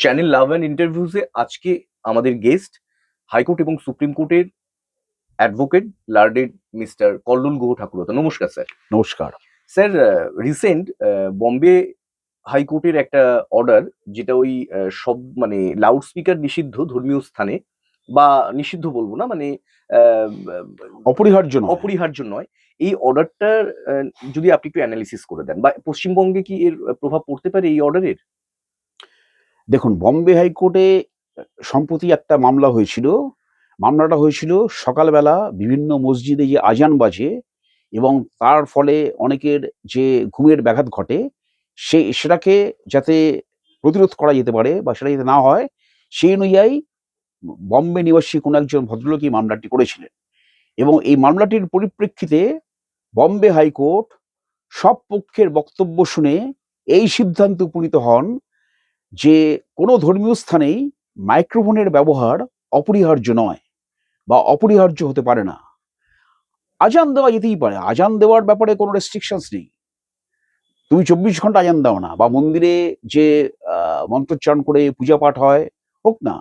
Channel love and ইন্টারভিউসে আজকে আমাদের গেস্ট হাইকোর্ট এবং সুপ্রিম কোর্টের advocate learned mister Kallol Guha Thakurta. নমস্কার স্যার নমস্কার। স্যার রিসেন্ট বম্বে হাইকোর্টের একটা অর্ডার যেটা ওই আহ, সব মানে লাউড স্পিকার নিষিদ্ধ ধর্মীয় স্থানে বা নিষিদ্ধ বলব না মানে অপরিহার্য নয়। অপরিহার্য নয়। এই অর্ডারটার যদি আপনি একটু অ্যানালিসিস করে দেন বা পশ্চিমবঙ্গে কি এর প্রভাব পড়তে পারে এই অর্ডারের দেখুন, বম্বে হাইকোর্টে সম্প্রতি একটা মামলা হয়েছিল। মামলাটা হয়েছিল সকালবেলা বিভিন্ন মসজিদে যে আজান বাজে এবং তার ফলে অনেকের যে ঘুমের ব্যাঘাত ঘটে, সে, সেটাকে যাতে প্রতিরোধ করা যেতে পারে বা সেটা যাতে না হয়, সেই অনুযায়ী বম্বে নিবাসী কোনো একজন ভদ্রলোক এই মামলাটি করেছিলেন। এবং এই মামলাটির পরিপ্রেক্ষিতে বম্বে হাইকোর্ট সব পক্ষের বক্তব্য শুনে এই সিদ্ধান্তে উপনীত হন যে কোনো ধর্মীয় স্থানেই মাইক্রোফোনের ব্যবহার অপরিহার্য নয় বা অপরিহার্য হতে পারে না। আজান দেওয়া যেতেই পারে, আজান দেওয়ার ব্যাপারে কোনো রেস্ট্রিকশনস নেই। তুমি চব্বিশ ঘণ্টা আজান দাও না বা মন্দিরে যে মন্ত্রোচ্চারণ করে পূজা পাঠ হয়, হোক না,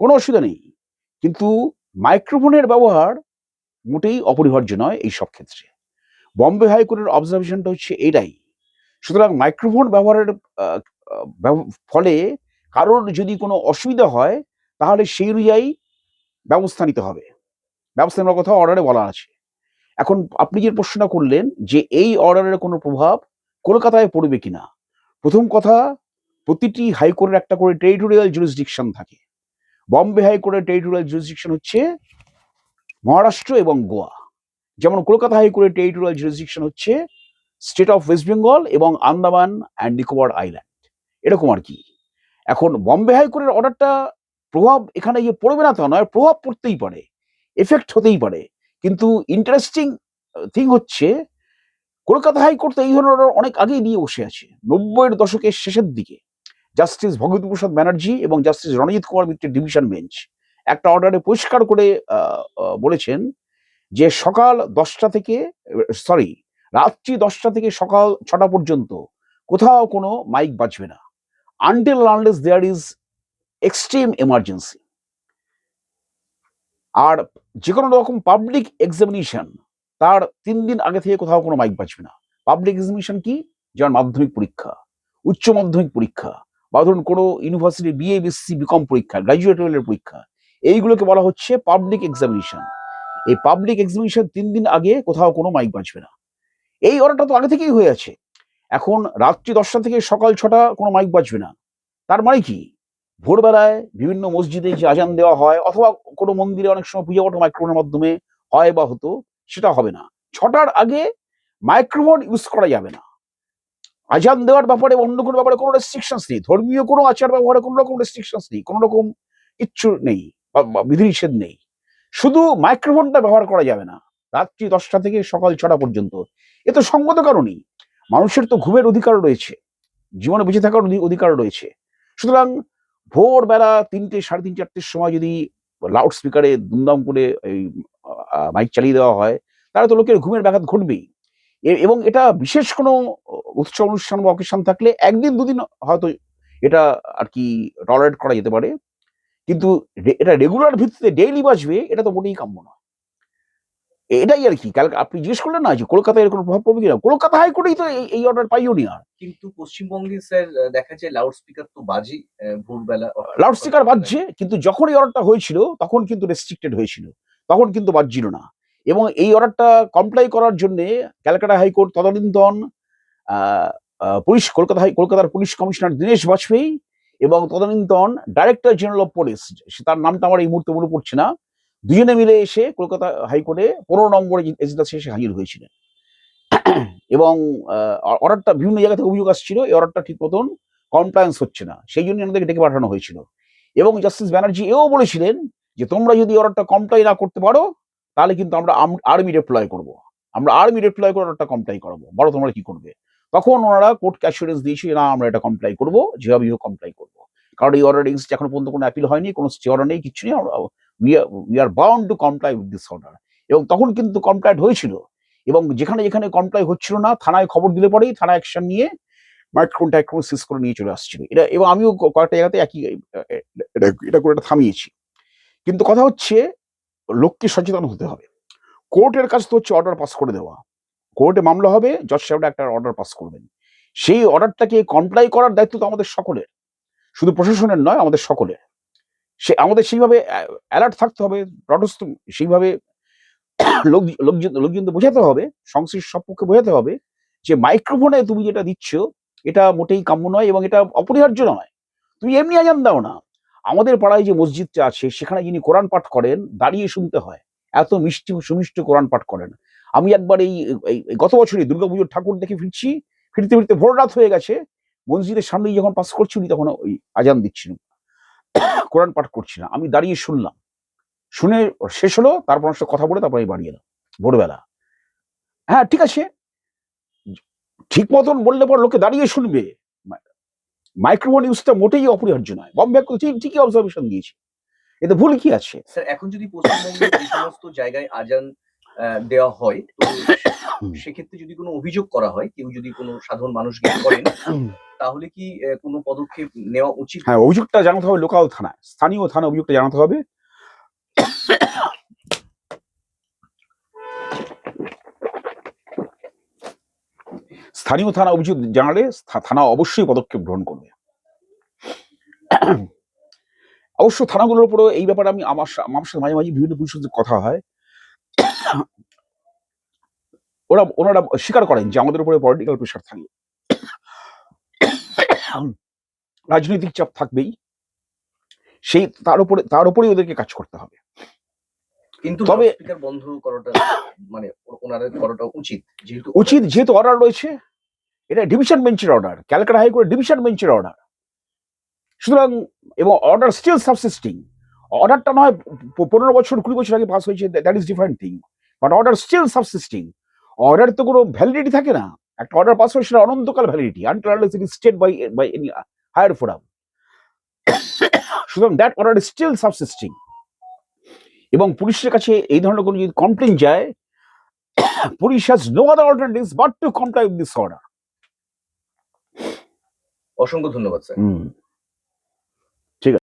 কোনো অসুবিধা নেই। কিন্তু মাইক্রোফোনের ব্যবহার মোটেই অপরিহার্য নয় এই সব ক্ষেত্রে। বম্বে হাইকোর্টের অবজারভেশনটা হচ্ছে এটাই। সুতরাং মাইক্রোফোন ব্যবহারের ফলে কারোর যদি কোনো অসুবিধা হয়, তাহলে সেই অনুযায়ী ব্যবস্থা নিতে হবে। ব্যবস্থা নেওয়ার কথা অর্ডারে বলা আছে। এখন আপনি যে প্রশ্নটা করলেন যে এই অর্ডারের কোনো প্রভাব কলকাতায় পড়বে কিনা, প্রথম কথা প্রতিটি হাইকোর্টের একটা করে টেরিটোরিয়াল জুরিসডিকশন থাকে। বম্বে হাইকোর্টের টেরিটোরিয়াল জুরিসডিকশন হচ্ছে মহারাষ্ট্র এবং গোয়া। যেমন কলকাতা হাইকোর্টের টেরিটোরিয়াল জুরিসডিকশন হচ্ছে স্টেট অফ ওয়েস্ট বেঙ্গল এবং আন্দামান অ্যান্ড নিকোবর আইল্যান্ড এরকম আর কি। এখন বম্বে হাইকোর্টের অর্ডারটা প্রভাব এখানে গিয়ে পড়বে না তা নয়, প্রভাব পড়তেই পারে এফেক্ট হতেই পারে। কিন্তু ইন্টারেস্টিং থিং হচ্ছে, কলকাতা হাইকোর্ট তো এই ধরনের order অনেক আগেই দিয়ে বসে আছে, নব্বইয়ের দশকের শেষের দিকে। জাস্টিস ভগবতী প্রসাদ ব্যানার্জি এবং জাস্টিস রণজিৎ কুমার মিত্রের ডিভিশন বেঞ্চ একটা অর্ডারে পরিষ্কার করে বলেছেন যে সকাল দশটা থেকে সরি রাত্রি দশটা থেকে সকাল ছটা পর্যন্ত কোথাও কোনো মাইক বাজবে না। Until unless there is extreme emergency আর যে কোনো রকম পাবলিক এক্সামিনেশন তার তিন দিন আগে থেকে কোথাও কোনো মাইক বাজবে না। পাবলিক এক্সামিনেশন কি? যেমন মাধ্যমিক পরীক্ষা, উচ্চ মাধ্যমিক পরীক্ষা, বা ধরুন কোনো ইউনিভার্সিটি বিএ বিএসসি বিকম পরীক্ষা গ্রাজুয়েট লেভেলের পরীক্ষা, এইগুলোকে বলা হচ্ছে পাবলিক এক্সামিনেশন এই পাবলিক এক্সামিনেশন তিন দিন আগে কোথাও কোনো মাইক বাজবে না। এই অর্ডারটা তো আগে থেকেই হয়ে আছে। এখন রাত্রি দশটা থেকে সকাল ছটা কোনো মাইক বাজবে না। তার মানে কি? ভোরবেলায় বিভিন্ন মসজিদে যে আজান দেওয়া হয় অথবা কোনো মন্দিরে অনেক সময় পূজা পাঠ মাইক্রোফোনের মাধ্যমে হয় বা হতো, সেটা হবে না। ছটার আগে মাইক্রোফোন ইউজ করা যাবে না। আজান দেওয়ার ব্যাপারে, অন্য কোনো ব্যাপারে কোনো রেস্ট্রিকশনস নেই। ধর্মীয় কোনো আচার ব্যবহারে কোনো রকম রেস্ট্রিকশনস নেই। কোনো রকম কিচ্ছু নেই বা বা বিধিনিষেধ নেই। শুধু মাইক্রোফোনটা ব্যবহার করা যাবে না। রাত্রি দশটা থেকে সকাল ছটা পর্যন্ত। এ তো সঙ্গত কারণই। মানুষের তো ঘুমের অধিকার রয়েছে, জীবনে বেঁচে থাকার অধি- অধিকার রয়েছে। সুতরাং ভোরবেলা তিনটে, সাড়ে তিন চারটের সময় যদি লাউড স্পিকারে দুমদাম করে এই মাইক চালিয়ে দেওয়া হয়, তাহলে তো লোকের ঘুমের ব্যাঘাত ঘটবেই। এবং এটা বিশেষ কোনো উৎসব, অনুষ্ঠান বা অকেশন থাকলে একদিন, দুদিন হয়তো এটা আর কি টলারেট করা যেতে পারে। কিন্তু এটা রেগুলার ভিত্তিতে ডেইলি বাজবে, এটা তো মোটেই কাম্য নয়। এটাই আর কি। কালকে আপনি জিজ্ঞেস করলেন না যে কলকাতায় এর কোনো প্রভাব পড়বে কিনা? কলকাতা হাইকোর্টেই তো এই- অর্ডার পাইও নি আর। কিন্তু পশ্চিমবঙ্গে স্যার দেখা যায় লাউড স্পিকার তো বাজি ভোরবেলা লাউড স্পিকার বাজছে কিন্তু যখন এই অর্ডারটা হয়েছিল তখন কিন্তু রেস্ট্রিক্টেড হয়েছিল। তখন কিন্তু বাজছিল না। এবং এই অর্ডারটা কমপ্লাই করার জন্য ক্যালকাটা হাইকোর্ট তদানীন্তন পুলিশ কলকাতা হাই কলকাতার পুলিশ কমিশনার দীনেশ বাজপেয়ী এবং তদানীন্তন ডাইরেক্টর জেনারেল অফ পুলিশ তার নামটা আমার এই মুহূর্তে মনে পড়ছে না। দুজনে মিলে এসে কলকাতা হাইকোর্টে পনেরো নম্বরে এজলাসে এসে হাজির হয়েছিলেন। এবং অর্ডারটা বিভিন্ন জায়গা থেকে অভিযোগ আসছিল, এই অর্ডারটা ঠিক মতন কমপ্লায়েন্স হচ্ছে না। সেই জন্য এনাদেরকে ডেকে পাঠানো হয়েছিল। এবং জাস্টিস ব্যানার্জি এও বলেছিলেন যে, তোমরা যদি অর্ডারটা কমপ্লাই না করতে পারো, তাহলে কিন্তু আমরা আর্মি ডিপ্লয় করব। আমরা আর্মি ডিপ্লয় করে অর্ডারটা কমপ্লাই করাবো। বলো তোমরা কি করবে? তখন ওনারা কোর্ট অ্যাসুরেন্স দিয়েছে না, আমরা এটা কমপ্লাই করব। যেভাবে কমপ্লাই করব। কারণ এই অর্ডার এগেন্স্ট এখন পর্যন্ত কোনো অ্যাপিল হয়নি, কোনো স্টে অর্ডার নেই কিছু নেই। We are bound to comply with this order এবং তখন কিন্তু কমপ্লাইট হয়েছিল। এবং যেখানে যেখানে কমপ্লাই হচ্ছিল না, থানায় খবর দিলে পরেই থানা অ্যাকশন নিয়ে মাইক্রোফোন টাইক্রোফোন সিজ করে নিয়ে চলে আসছিল। এটা, এবং আমিও কয়েকটা জায়গাতে একই এটা করে এটা থামিয়েছি। কিন্তু কথা হচ্ছে, লোককে সচেতন হতে হবে। কোর্টের কাজ তো হচ্ছে অর্ডার পাস করে দেওয়া। কোর্টে মামলা হবে জজ সাহেবরা একটা অর্ডার পাস করবেন। সেই অর্ডারটাকে কমপ্লাই করার দায়িত্ব তো আমাদের সকলের। শুধু প্রশাসনের নয়, আমাদের সকলের। সে, আমাদের সেইভাবে অ্যালার্ট থাকতে হবে তটস্থ সেইভাবে লোক, লোকজন, লোকজনদের বোঝাতে হবে, সংশ্লিষ্ট সব পক্ষে বোঝাতে হবে যে মাইক্রোফোনে তুমি যেটা দিচ্ছ, এটা মোটেই কাম্য নয় এবং এটা অপরিহার্য নয়। তুমি এমনি আজান দাও না। আমাদের পাড়ায় যে মসজিদটা আছে, সেখানে যিনি কোরআন পাঠ করেন, দাঁড়িয়ে শুনতে হয়। এত মিষ্টি, সুমিষ্ট কোরআন পাঠ করেন। আমি একবার এই গত বছরই দুর্গাপুজোর ঠাকুর দেখে ফিরছি, ফিরতে ফিরতে ভোর রাত হয়ে গেছে। মসজিদের সামনেই যখন পাস করছি, উনি তখন ওই আজান দিচ্ছিলেন। কোরআন পাঠ করছিলেন আমি দাঁড়িয়ে শুনলাম। শুনে শেষ হলো তারপর সাথে কথা বলে তারপর আমি বাড়ি এলাম ভোরবেলা। হ্যাঁ ঠিক আছে। ঠিক মতন বললে পর লোকে দাঁড়িয়ে শুনবে। মাইক্রোফোন ইউজটা মোটেই অপরিহার্য নয়। বম্বে ঠিক ঠিকই অবজারভেশন দিয়েছি। এতে ভুল কি আছে? স্যার এখন যদি পশ্চিমবঙ্গে যে সমস্ত জায়গায় আজান দেওয়া হয় সেক্ষেত্রে যদি কোনো অভিযোগ করা হয় কেউ যদি কোনো সাধারণ মানুষ গিয়ে করেন তাহলে কি কোনো পদক্ষেপ নেওয়া উচিত? হ্যাঁ অভিযোগটা জানাতে হবে লোকাল থানায়। স্থানীয় থানা অভিযোগটা জানাতে হবে। স্থানীয় থানা অভিযোগ জানালে থানা অবশ্যই পদক্ষেপ গ্রহণ করবে। অবশ্য থানাগুলোর উপরে এই ব্যাপারে আমি আমার আমার সাথে মাঝে মাঝে বিভিন্ন পুলিশের সাথে কথা হয়। ওরা, ওনারা স্বীকার করেন যে আমাদের উপরে পলিটিক্যাল প্রেশার থাকে। রাজনৈতিক চাপ থাকবেই। সেই তার উপরে তার উপরেই ওদেরকে কাজ করতে হবে। কিন্তু তবে- বন্ধ করাটা মানে ওনাদের করাটা উচিত যেহেতু উচিত যেহেতু অর্ডার রয়েছে। এটা ডিভিশন বেঞ্চের অর্ডার ক্যালকাটা হাইকোর্টের ডিভিশন বেঞ্চের অর্ডার সুতরাং এবং অর্ডার স্টিল সাবসিস্টিং অর্ডারটা নয় পনেরো বছর কুড়ি বছর আগে পাস হয়েছে that is different thing but order still subsisting order তো কোনো ভ্যালিডিটি থাকে না। একটা অর্ডার পাস হয় সেটা অনন্তকাল validity until it stayed by by any higher forum সুতরাং that order is still subsisting এবং পুলিশের কাছে এই ধরনের কোনো যদি কমপ্লেন যায় police has no other alternatives but to comply with this order অসংখ্য ধন্যবাদ স্যার।